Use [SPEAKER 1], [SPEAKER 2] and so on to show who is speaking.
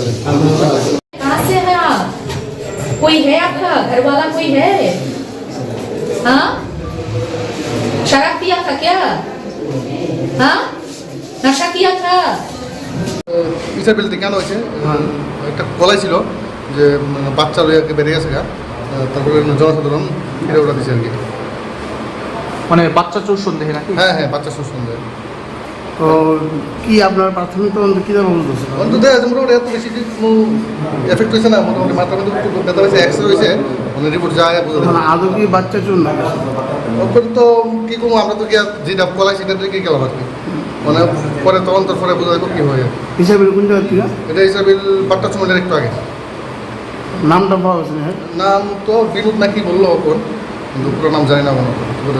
[SPEAKER 1] कहाँ से है आप कोई है आपका घर वाला कोई है हाँ शराब पिया था क्या हाँ नशा किया था
[SPEAKER 2] বিচার বিলতে কেন হয়েছে একটা কলাই ছিল যে উম, বাচ্চা লইয়াকে বেরিয়ে গেছে গা আহ, তারপরে জনসাধারণ ফিরে ওটা দিছে আর কি
[SPEAKER 3] মানে বাচ্চা চোর সন্দেহে নাকি
[SPEAKER 2] হ্যাঁ হ্যাঁ বাচ্চা সুস্থ দেয়
[SPEAKER 4] তো কি আপনার প্রাথমিক তদন্ত কি জানা বলতেছে
[SPEAKER 2] অন্তত মোটামুটি এত বেশি কোনো এফেক্ট হয়েছে না মোটামুটি মাথার মধ্যে একটু ব্যথা হয়েছে এক্সরে হয়েছে মানে রিপোর্ট যায় বোঝা যায়
[SPEAKER 4] আদৌ কি বাচ্চা চোর না?
[SPEAKER 2] তো কি করব আমরা তো গিয়া যেটা কলাই সেটা দিয়ে কি গেলাম আর কি মানে পরে তদন্ত পরে বোঝা যাবে কি হয়।
[SPEAKER 4] হিসাবে কোন জায়গা থেকে
[SPEAKER 2] এটা হিসাবে বাট্টা চুমেলের একটু আগে।
[SPEAKER 4] নামটা পাওয়া গেছে হ্যাঁ?
[SPEAKER 2] নাম তো বিনোদ নাকি বলল ওপর কিন্তু পুরো নাম জানি না মনে কি করে